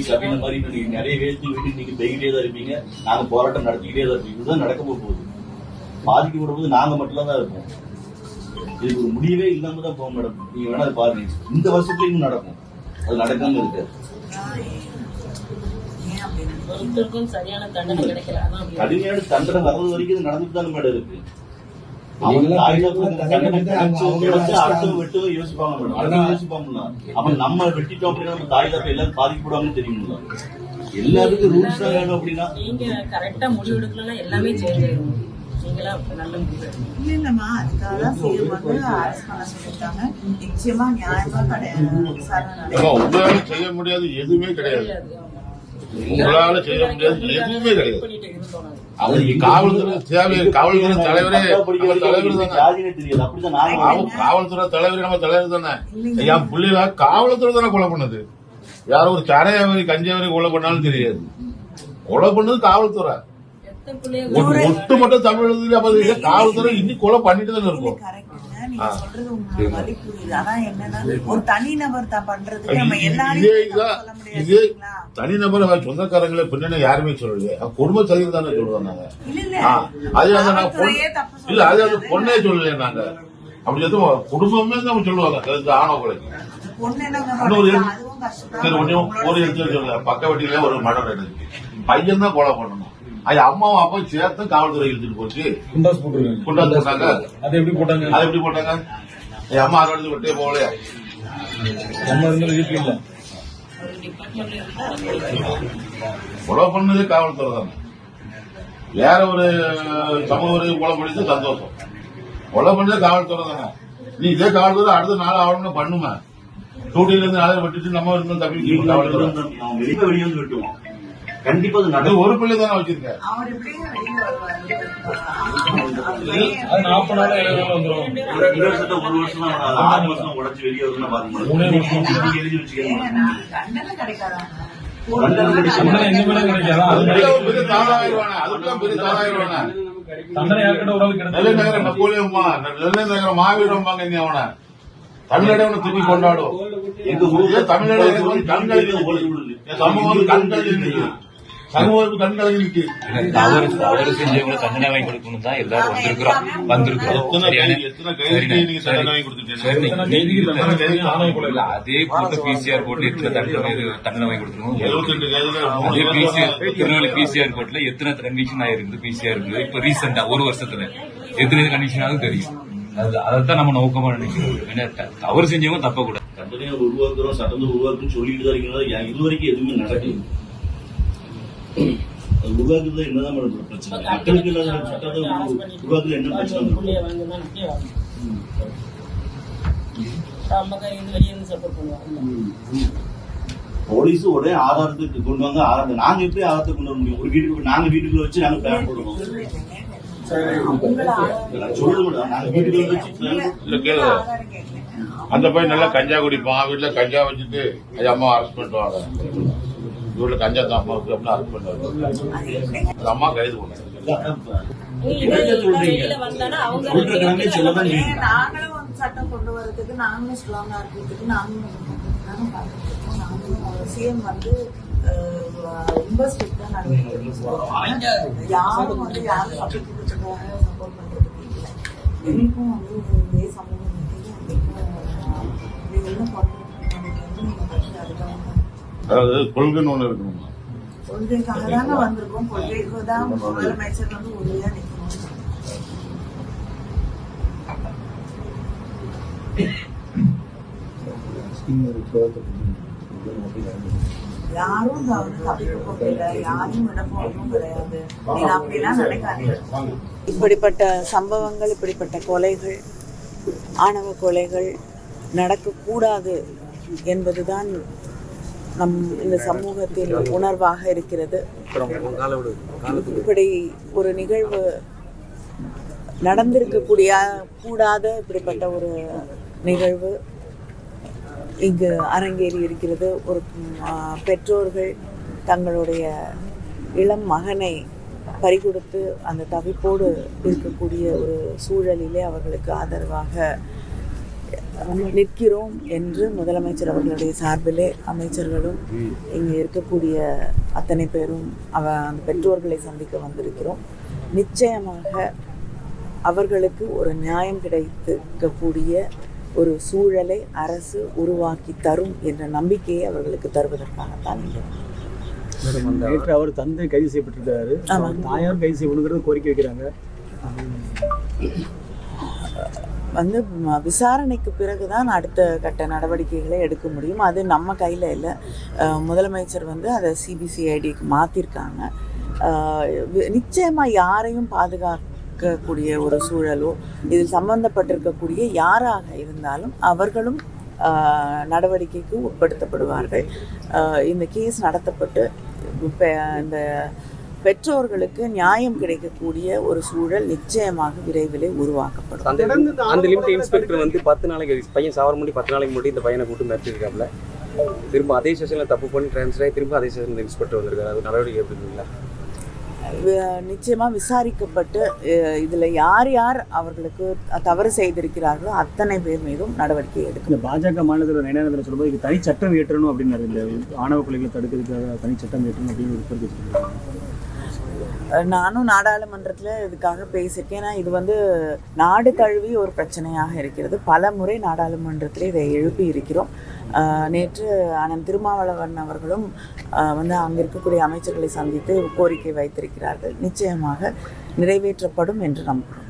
அப்படின்ற மாதிரி நீங்க நிறைய வேஸ்ட் வீட்டுக்கு நீங்க போய்கிட்டே தான் இருப்பீங்க. நாங்க போராட்டம் நடத்திக்கிட்டே தான் இருப்போம் இதுதான் நடக்க போகுது. பாதிக்கப்படும் போது நாங்க மட்டும் தான் இருப்போம். இதுக்கு ஒரு முடிவே இல்லாம தான் போகும் மேடம். நீங்க வேணா பாருங்க. இந்த வருஷத்துல இன்னும் நடக்கும். அது நடக்காம இருக்காது. கடுமையான தண்டனை வர்றது வரைக்கும் நடந்துட்டு தான் மேடம் இருக்கு. அப்ப நம்ம வெட்டிட்டோம் அப்படின்னா நம்ம தாய் தகப்ப எல்லாரும் பாதிக்கப்படுவாங்கன்னு தெரியுங்களா எல்லாருக்கும் ரூல்ஸ் வேணும் அப்படின்னா. நீங்க கரெக்டா முடிவு எடுக்கலன்னா எல்லாமே சேஞ்ச். இல்ல இல்லம்மா அதுக்காக தான் வந்து பண்ண சொல்லிட்டாங்க நிச்சயமா நியாயமா கிடையாது செய்ய முடியாது எதுவுமே கிடையாது. உங்களால செய்ய முடியாது. எதுவுமே கிடையாது. பண்ணிட்டு இருந்தோம் நாங்க. அவர் காவல்துறை தேவை. காவல்துறை தலைவரே நம்ம தலைவர் தானே. காவல்துறை தலைவர் நம்ம தலைவர் தானே. என் பிள்ளைல காவல்துறை தானே கொலை பண்ணுது. யாரோ ஒரு சரையாவரி கஞ்சாவரி கொலை பண்ணாலும் தெரியாது. கொலை பண்ணது காவல்துறை. எத்தனை பிள்ளைய ஒட்டு ஒட்டு மட்டும் தமிழகத்துல காவல்துறை இன்னும் கொலை பண்ணிட்டு தானே இருக்கும். நீங்க சொல்றது உங்களுக்கு வழி புரியுது ஆனா என்னன்னா ஒரு தனி நபர் தான் பண்றதுக்கு நம்ம இதே எல்லாரையும்? தனிநபர் அவன் சொந்தக்காரங்களே பின்னணி யாருமே சொல்லலையே. அவன் குடும்ப சதிவு தானே சொல்லுவோம் நாங்க அது இல்ல அது பொண்ணே சொல்லலையே நாங்க. அப்படி சொல்லுவோம் குடும்பமே தான் சொல்லுவாங்க. இந்த ஆணவ கொலைக்கு பொண்ணு என்னங்க இன்னொரு பண்ணுது? எழு- அதுவும் கஷ்டம். சரி கொஞ்சம் ஒரு இடத்துல சொல்ல பக்க வட்டியில ஒரு மடம் நடந்துச்சு பையன் தான் கொலை பண்ணணும். அது அம்மாவும் அப்பாவும் சேர்த்து காவல்துறை இழுத்துட்டு போச்சு. குண்டாஸ் போட்டுருக்காங்க. குண்டாஸ் போட்டாங்க. அது எப்படி போட்டாங்க? அது எப்படி போட்டாங்க? என் அம்மா எடுத்து விட்டே போகலையா? நம்ம இருந்தாலும் வீட்டுல இல்ல. இருந்தா கொலை பண்ணதே காவல்துறை தானே. வேற ஒரு சமூக கொலை பண்ணிட்டு சந்தோஷம். கொலை பண்ணதே காவல்துறை தானே. நீ இதே காவல்துறை அடுத்த நாள் ஆகணும்னு பண்ணுமா? டூட்டில இருந்து நாளை விட்டுட்டு நம்ம இருந்தோம் தப்பி வெளியே வெளியே வந்து வெட்டுவான் கண்டிப்பா அது நடக்கும். ஒரு பிள்ளை தானே வச்சிருக்க அவர் எப்படிங்க வெளியில வருவாரு? அது நாற்பது நாள் எழுபது நாள் வந்துரும் இந்த வருஷத்தை ஒரு வருஷம் தான். ஆறு வருஷம் உடைச்சு வெளியே வரும்னு பாருங்க எழுதி வச்சுக்கோங்க ஒரு ஒரு மாவீரம்பாங்க நீ அவனை தமிழ்நாடு திரும்பி கொண்டாடும். எங்க ஊர்ல தமிழ்நாடு. என் சமூகம் வந்து கண் செஞ்சவங்களை தண்டனை வாங்கி கொடுக்கணும் தான் எல்லாரும் வந்திருக்கிறோம். வந்திருக்கிறோம். அதே போட்டு பிசிஆர் கோர்ட்ல எத்தனை தண்டனை தண்டனை வாங்கி கொடுக்கணும்? 72 கைதில மூணு அதே பிசிஆர் திருநெல்வேலி பிசிஆர் கோர்ட்ல எத்தனை கண்டிஷன் ஆயிருக்கு பிசிஆர் இப்ப ரீசெண்டா ஒரு வருஷத்துல. எத்தனை கண்டிஷன் ஆகுது தெரியும். அது அதைத்தான் நம்ம நோக்கமா நினைக்கிறோம். தவறு செஞ்சவங்க தப்ப கூட தண்டனையை உருவாக்குறோம் சட்டத்தை உருவாக்குன்னு சொல்லிட்டு தான் இருக்கீங்களா இது வரைக்கும் எதுவுமே நடக்கல. அது உருவாக்குறது என்னதான் மேடம் பிரச்சனை? மக்களுக்கு இல்லாத சட்டத்தை உருவாக்குறது என்ன பிரச்சனை ஒரு வரும்? பிள்ளைய வாங்கினா அப்படியே வாங்கணும். நம்ம கை இருந்து வெளியே இருந்து சப்போர்ட் பண்ணுவாங்க. போலீஸ் உடனே ஆதாரத்துக்கு கொண்டு வாங்க ஆதாரத்தை நாங்க எப்படி ஆதாரத்தை கொண்டு வர முடியும்? ஒரு வீட்டுக்கு நாங்க வீட்டுக்குள்ள வச்சு நாங்க பிளான் போடுவோம். அந்த பையன் நல்லா கஞ்சா குடிப்பான் வீட்டுல கஞ்சா வச்சுட்டு அம்மா அரெஸ்ட் பண்ணுவாங்க வீட்டுல கஞ்சா தான் அம்மாவுக்கு அப்படின்னு அரெஸ்ட் பண்ணுவாங்க அது அம்மா கைது நாங்களும் வந்து சட்டம் கொண்டு வரதுக்கு நாங்களும் ஸ்ட்ராங்கா இருக்கிறதுக்கு நாங்களும் சிஎம் வந்து ரொம்ப ஸ்ட்ரிக்டா நடந்துட்டு யாரும் வந்து யாரும் சப்போர்ட் பண்றதுக்கு இல்லை. எனக்கும் வந்து இதே சமூகம் என்ன பண்ணுறது அதாவது கொள்கைன்னு ஒண்ணு இருக்கணும் கொள்கைக்காக தாங்க வந்திருக்கோம். கொள்கைக்கு தான் முதலமைச்சர் வந்து உறுதியா நிற்கணும் யாரும் வந்து தப்பிக்க போகல. யாரும் விட போறதும் கிடையாது. நீங்க அப்படிலாம் நினைக்காதீங்க. இப்படிப்பட்ட சம்பவங்கள் இப்படிப்பட்ட கொலைகள் ஆணவ கொலைகள் நடக்கக்கூடாது என்பதுதான் நம் இந்த சமூகத்தில் உணர்வாக இருக்கிறது. இப்படி ஒரு நிகழ்வு நடந்திருக்கக்கூடிய கூடாத இப்படிப்பட்ட ஒரு நிகழ்வு இங்கு அரங்கேறி இருக்கிறது. ஒரு பெற்றோர்கள் தங்களுடைய இளம் மகனை பறிகொடுத்து அந்த தவிப்போடு இருக்கக்கூடிய ஒரு சூழலிலே அவர்களுக்கு ஆதரவாக நிற்கிறோம் என்று முதலமைச்சர் அவர்களுடைய சார்பிலே அமைச்சர்களும் இங்கே இருக்கக்கூடிய அத்தனை பேரும் அவ அந்த பெற்றோர்களை சந்திக்க வந்திருக்கிறோம் நிச்சயமாக அவர்களுக்கு ஒரு நியாயம் கிடைக்கக்கூடிய ஒரு சூழலை அரசு உருவாக்கி தரும் என்ற நம்பிக்கையை அவர்களுக்கு தருவதற்காகத்தான். நேற்று அவர் தந்தை கைது செய்யப்பட்டிருக்காரு. தாயார் கைது செய்யணுங்கிறது கோரிக்கை வைக்கிறாங்க வந்து விசாரணைக்கு பிறகு தான் அடுத்த கட்ட நடவடிக்கைகளை எடுக்க முடியும். அது நம்ம கையில் இல்லை. முதலமைச்சர் வந்து அதை சிபிசிஐடிக்கு மாற்றிருக்காங்க நிச்சயமாக யாரையும் பாதுகாக்கக்கூடிய ஒரு சூழலோ இதில் சம்பந்தப்பட்டிருக்கக்கூடிய யாராக இருந்தாலும் அவர்களும் நடவடிக்கைக்கு உட்படுத்தப்படுவார்கள். இந்த கேஸ் நடத்தப்பட்டு இப்போ இந்த பெற்றோர்களுக்கு நியாயம் கிடைக்கக்கூடிய ஒரு சூழல் நிச்சயமாக விரைவிலே உருவாக்கப்படும். அந்த அந்த லிமிட் இன்ஸ்பெக்டர் வந்து பத்து நாளைக்கு பையன் சாவர முடி பத்து நாளைக்கு முன்னாடி இந்த பையனை கூட்டு மிரட்டிருக்காப்ல திரும்ப அதே ஸ்டேஷன்ல தப்பு பண்ணி ட்ரான்ஸ்ஃபர் ஆகி திரும்ப அதே ஸ்டேஷன்ல இன்ஸ்பெக்டர் வந்திருக்காரு. அது நடவடிக்கை எப்படி இருக்குங்களா வி- நிச்சயமா விசாரிக்கப்பட்டு இதுல யார் யார் அவர்களுக்கு தவறு செய்திருக்கிறார்களோ அத்தனை பேர் மீதும் நடவடிக்கை எடுக்கும். இந்த பாஜக மாநிலத்தில் நயனானந்தன் சொல்லும்போது இதுக்கு தனி சட்டம் ஏற்றணும் அப்படின்னாரு இந்த ஆணவ கொலைகளை தடுக்கிறதுக்காக தனி சட்டம் ஏற்றணும் அப்படின்னு ஒரு நானும் நாடாளுமன்றத்தில் இதுக்காக பேசியிருக்கேன். ஏன்னா இது வந்து நாடு தழுவி ஒரு பிரச்சனையாக இருக்கிறது. பல முறை நாடாளுமன்றத்தில் இதை எழுப்பி இருக்கிறோம். நேற்று அண்ணன் திருமாவளவன் அவர்களும் வந்து அங்கே இருக்கக்கூடிய அமைச்சர்களை சந்தித்து கோரிக்கை வைத்திருக்கிறார்கள். நிச்சயமாக நிறைவேற்றப்படும் என்று நம்புகிறோம்.